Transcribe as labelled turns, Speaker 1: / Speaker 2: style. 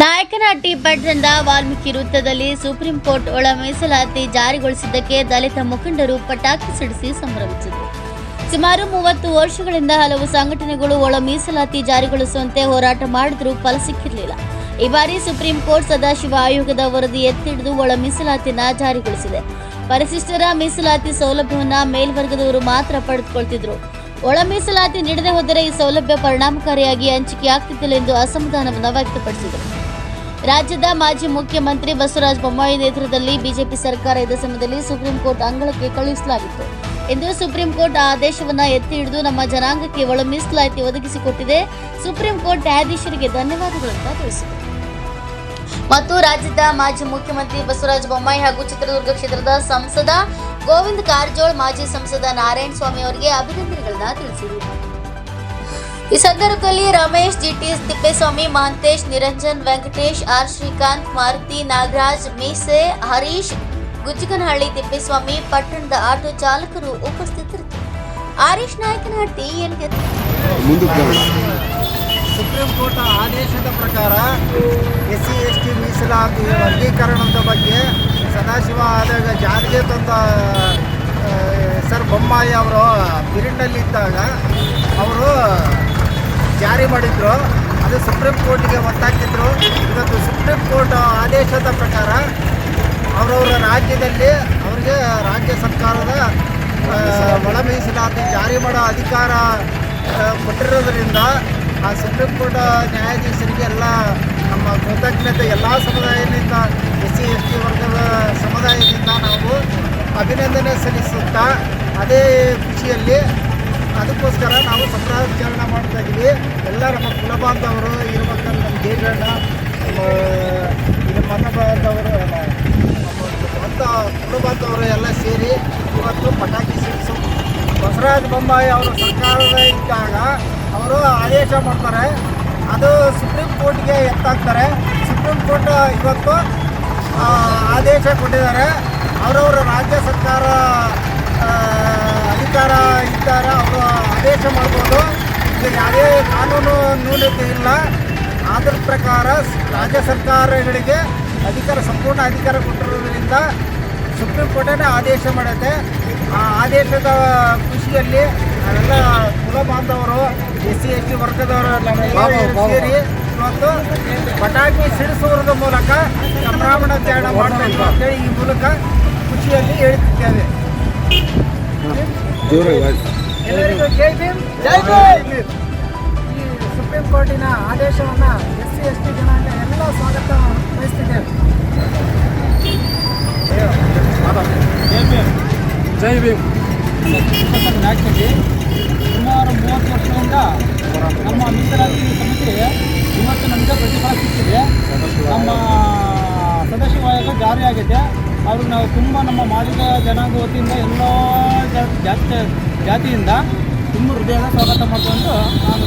Speaker 1: ನಾಯಕನಹಟ್ಟಿ ಪಟ್ಟಣದ ವಾಲ್ಮೀಕಿ ವೃತ್ತದಲ್ಲಿ supreme court ಒಳ ಮೀಸಲಾತಿ ಜಾರಿಗೊಳಿಸಿದ್ದಕ್ಕೆ ದಲಿತ ಮುಖಂಡರು ಪಟಾಕಿ ಸಿಡಿಸಿ ಸಂಭ್ರಮಿಸಿದರು. ಸುಮಾರು ಮೂವತ್ತು ವರ್ಷಗಳಿಂದ ಹಲವು ಸಂಘಟನೆಗಳು ಒಳ ಮೀಸಲಾತಿ ಜಾರಿಗೊಳಿಸುವಂತೆ ಹೋರಾಟ ಮಾಡಿದರೂ ಫಲ ಸಿಕ್ಕಿರಲಿಲ್ಲ. ಈ ಬಾರಿ ಸುಪ್ರೀಂ ಕೋರ್ಟ್ ಸದಾಶಿವ ಆಯೋಗದ ವರದಿ ಎತ್ತಿಡಿದು ಒಳ ಮೀಸಲಾತಿನ ಜಾರಿಗೊಳಿಸಿದೆ. ಪರಿಶಿಷ್ಟರ ಮೀಸಲಾತಿ ಸೌಲಭ್ಯವನ್ನು ಮೇಲ್ವರ್ಗದವರು ಮಾತ್ರ ಪಡೆದುಕೊಳ್ತಿದ್ರು. ಒಳ ಮೀಸಲಾತಿ ನೀಡದೆ ಹೋದರೆ ಈ ಸೌಲಭ್ಯ ಪರಿಣಾಮಕಾರಿಯಾಗಿ ಹಂಚಿಕೆಯಾಗ್ತಿದ್ದಿಲ್ಲ ಎಂದು ಅಸಮಾಧಾನವನ್ನು ವ್ಯಕ್ತಪಡಿಸಿದರು. ರಾಜ್ಯದ ಮಾಜಿ ಮುಖ್ಯಮಂತ್ರಿ ಬಸವರಾಜ ಬೊಮ್ಮಾಯಿ ನೇತೃತ್ವದಲ್ಲಿ ಬಿಜೆಪಿ ಸರ್ಕಾರ ಇದ್ದ ಸಮಯದಲ್ಲಿ ಸುಪ್ರೀಂ ಕೋರ್ಟ್ ಅಂಗಳಕ್ಕೆ ಕಳುಹಿಸಲಾಗಿತ್ತು. ಇಂದು ಸುಪ್ರೀಂ ಕೋರ್ಟ್ ಆ ಆದೇಶವನ್ನ ಎತ್ತಿ ಹಿಡಿದು ನಮ್ಮ ಜನಾಂಗಕ್ಕೆ ಒಳ ಮೀಸಲಾತಿ ಒದಗಿಸಿಕೊಟ್ಟಿದೆ. ಸುಪ್ರೀಂ ಕೋರ್ಟ್ ನ್ಯಾಯಾಧೀಶರಿಗೆ ಧನ್ಯವಾದಗಳು ಅಂತ ತಿಳಿಸಿದರು ಮತ್ತು ರಾಜ್ಯದ ಮಾಜಿ ಮುಖ್ಯಮಂತ್ರಿ ಬಸವರಾಜ ಬೊಮ್ಮಾಯಿ ಹಾಗೂ ಚಿತ್ರದುರ್ಗ ಕ್ಷೇತ್ರದ ಸಂಸದ ಗೋವಿಂದ ಕಾರಜೋಳ್, ಮಾಜಿ ಸಂಸದ ನಾರಾಯಣ ಸ್ವಾಮಿ ಅವರಿಗೆ ಅಭಿನಂದನೆಗಳನ್ನ ತಿಳಿಸಿದರು. ಈ ಸಂದರ್ಭದಲ್ಲಿ ರಮೇಶ್ ಜಿಟಿಎಸ್ ತಿಪ್ಪೇಸ್ವಾಮಿ ಮಹಂತೇಶ್ ನಿರಂಜನ್ ವೆಂಕಟೇಶ್ ಆರ್ ಶ್ರೀಕಾಂತ್ ಮಾರುತಿ ನಾಗರಾಜ್ ಮೀಸೆ ಹರೀಶ್ ಗುಜ್ಜಗನಹಳ್ಳಿ ತಿಪ್ಪೇಸ್ವಾಮಿ ಪಟ್ಟಣದ ಆಟೋ ಚಾಲಕರು ಉಪಸ್ಥಿತರಿದ್ದರು. ಆರೀಶ್ ನಾಯಕನಹಟ್ಟಿ ಎನ್ಗೆ
Speaker 2: ಸುಪ್ರೀಂ ಕೋರ್ಟ್ ಆದೇಶದ ಪ್ರಕಾರ ಎಸ್ ಸಿ ಎಸ್ ಟಿ ಮೀಸಲಾತಿ ವರ್ಗೀಕರಣದ ಬಗ್ಗೆ ಸದಾಶಿವ ಆದಾಗ ಜಾರಿಗೆ ತಂದ ಸರ್ ಬೊಮ್ಮಾಯಿ ಅವರು ಬಿರಿಂಡಲ್ಲಿದ್ದಾಗ ಅವರು ಜಾರಿ ಮಾಡಿದ್ರು, ಅದು ಸುಪ್ರೀಂ ಕೋರ್ಟಿಗೆ ಒತ್ತಾಕಿದ್ರು. ಇವತ್ತು ಸುಪ್ರೀಂ ಕೋರ್ಟ್ ಆದೇಶದ ಪ್ರಕಾರ ಅವರವರ ರಾಜ್ಯದಲ್ಲಿ ಅವರಿಗೆ ರಾಜ್ಯ ಸರ್ಕಾರದ ಒಳ ಮೀಸಲಾತಿ ಜಾರಿ ಮಾಡೋ ಅಧಿಕಾರ ಕೊಟ್ಟಿರೋದ್ರಿಂದ ಆ ಸುಪ್ರೀಂ ಕೋರ್ಟ್ ನ್ಯಾಯಾಧೀಶರಿಗೆ ಎಲ್ಲ ನಮ್ಮ ಕೃತಜ್ಞತೆ, ಎಲ್ಲ ಸಮುದಾಯದಿಂದ ಎಸ್ ಸಿ ಎಸ್ ಟಿ ವರ್ಗದ ಸಮುದಾಯದಿಂದ ನಾವು ಅಭಿನಂದನೆ ಸಲ್ಲಿಸುತ್ತಾ, ಅದೇ ಖುಷಿಯಲ್ಲಿ ಅದಕ್ಕೋಸ್ಕರ ನಾವು ಸಂಭ್ರಮಾಚರಣೆ ಮಾಡ್ತಾ ಇದ್ದೀವಿ ಎಲ್ಲ ನಮ್ಮ ಕುಲಬಾಂಧವರು ಇರ್ಬೇಕಂತ ನಮ್ಮ ನಮ್ಮ, ಇದು ಮನ ಬಾಂಧವರು ಎಲ್ಲ ನಮ್ಮ ಸ್ವಂತ ಕುಲ ಎಲ್ಲ ಸೇರಿ ಇವತ್ತು ಪಟಾಕಿ ಸಿಡಿಸು ಬಸವರಾಜ ಬೊಮ್ಮಾಯಿ ಅವರು ಸರ್ಕಾರದ ಇದ್ದಾಗ ಅವರು ಆದೇಶ ಮಾಡ್ತಾರೆ. ಅದು ಸುಪ್ರೀಂ ಕೋರ್ಟ್ಗೆ ಎತ್ತಾಕ್ತಾರೆ. ಸುಪ್ರೀಂ ಕೋರ್ಟ್ ಇವತ್ತು ಆದೇಶ ಕೊಟ್ಟಿದ್ದಾರೆ. ಅವರವರ ರಾಜ್ಯ ಸರ್ಕಾರ ಅಧಿಕಾರ ಆದೇಶ ಮಾಡ್ಬೋದು ಇಲ್ಲಿ ಯಾವುದೇ ಕಾನೂನು ನ್ಯೂನತೆ ಇಲ್ಲ. ಅದ್ರ ಪ್ರಕಾರ ರಾಜ್ಯ ಸರ್ಕಾರಗಳಿಗೆ ಅಧಿಕಾರ ಸಂಪೂರ್ಣ ಅಧಿಕಾರ ಕೊಟ್ಟಿರೋದ್ರಿಂದ ಸುಪ್ರೀಂ ಕೋರ್ಟೇ ಆದೇಶ ಮಾಡುತ್ತೆ. ಆ ಆದೇಶದ ಖುಷಿಯಲ್ಲಿ ನಾವೆಲ್ಲ ಕುಲ ಬಾಂಧವರು ಎಸ್ ಸಿ ಎಸ್ ಟಿ ವರ್ಗದವರು ಸೇರಿ ಇವತ್ತು ಪಟಾಕಿ ಸಿಡಿಸುವುದರ ಮೂಲಕ ಸಂಭ್ರಮಾಚರಣೆ ಮಾಡಬೇಕು ಅಂತೇಳಿ ಈ ಮೂಲಕ ಖುಷಿಯಲ್ಲಿ ಹೇಳುತ್ತಿದ್ದೇವೆ. ಎಲ್ಲರಿಗೂ ಜೈ ಭೀಮ್ ಜೈ ಭೀಮ್. ಈ ಸುಪ್ರೀಂ ಕೋರ್ಟಿನ ಆದೇಶವನ್ನು ಎಸ್ ಸಿ ಎಸ್ ಟಿ ಜನಾಂಗ ಎಲ್ಲ ಸ್ವಾಗತ ಬಯಸ್ತಿದ್ದೇವೆ
Speaker 3: ಜೈ ಭೀಮ್.
Speaker 4: ರಾಜ್ಯದಲ್ಲಿ ಸುಮಾರು ಮೂವತ್ತು ವರ್ಷದಿಂದ ನಮ್ಮ ಮೀಸಲಾತಿ ಸಮಿತಿ ಇವತ್ತು ನಮಗೆ ಪ್ರತಿಫಲ ಸಿಕ್ಕಿದೆ. ನಮ್ಮ ಸದಸ್ಯ ಆಯೋಗ ಜಾರಿಯಾಗಿದೆ. ಅವ್ರಿಗೆ ನಾವು ತುಂಬ ನಮ್ಮ ಮಾದಿಗ ಜನಾಂಗ ವತಿಯಿಂದ ಎಲ್ಲ ಜಾ- ಜಾತಿ ಜಾತಿಯಿಂದ ತುಂಬ ಹೃದಯದ ಸ್ವಾಗತ ಮಾಡ್ಕೊಂಡು ನಾನು